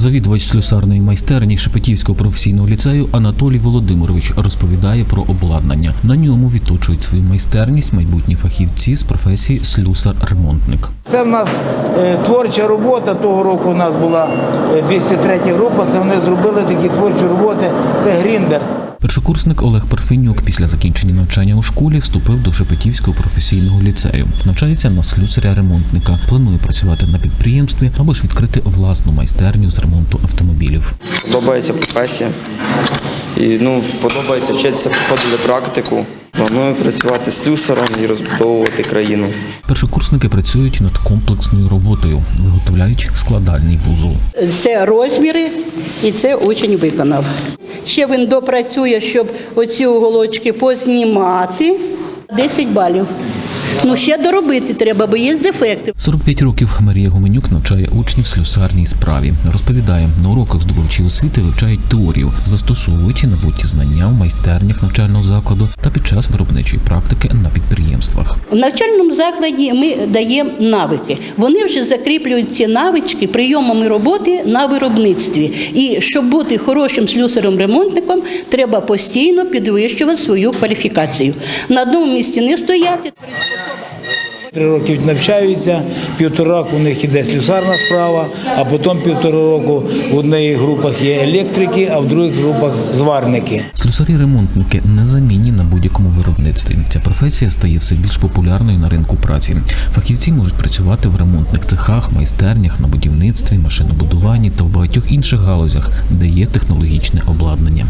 Завідувач слюсарної майстерні Шепетівського професійного ліцею Анатолій Володимирович розповідає про обладнання. На ньому відточують свою майстерність майбутні фахівці з професії слюсар-ремонтник. Це в нас е, творча робота. Того року у нас була е, 203 група. Це вони зробили такі творчі роботи. Це гріндер. Першокурсник Олег Парфенюк після закінчення навчання у школі вступив до Шепетівського професійного ліцею. Навчається на слюсаря-ремонтника. Планує працювати на підприємстві або ж відкрити власну майстерню з ремонту автомобілів. Подобається професія. І ну, подобається вчитися, проходили практику. Планую працювати слюсарем і розбудовувати країну. Першокурсники працюють над комплексною роботою, виготовляють складальний вузол. Це розміри, і це учень виконав. Ще він допрацює, щоб оці уголочки познімати. 10 балів. Ну, ще доробити треба, бо є дефекти. 45 років Марія Гуменюк навчає учнів слюсарній справі. Розповідає, на уроках здобувачі освіти вивчають теорію, застосовують набуті знання в майстернях навчального закладу та під час виробничої практики на підприємствах. В навчальному закладі ми даємо навики. Вони вже закріплюють ці навички прийомами роботи на виробництві. І щоб бути хорошим слюсарем-ремонтником, треба постійно підвищувати свою кваліфікацію. На одному місці не стояти. Три роки навчаються, півтора року у них іде слюсарна справа, а потім півтора року в одних групах є електрики, а в других групах зварники. Слюсарі-ремонтники незамінні на будь-якому виробництві. Ця професія стає все більш популярною на ринку праці. Фахівці можуть працювати в ремонтних цехах, майстернях, на будівництві, машинобудуванні та в багатьох інших галузях, де є технологічне обладнання.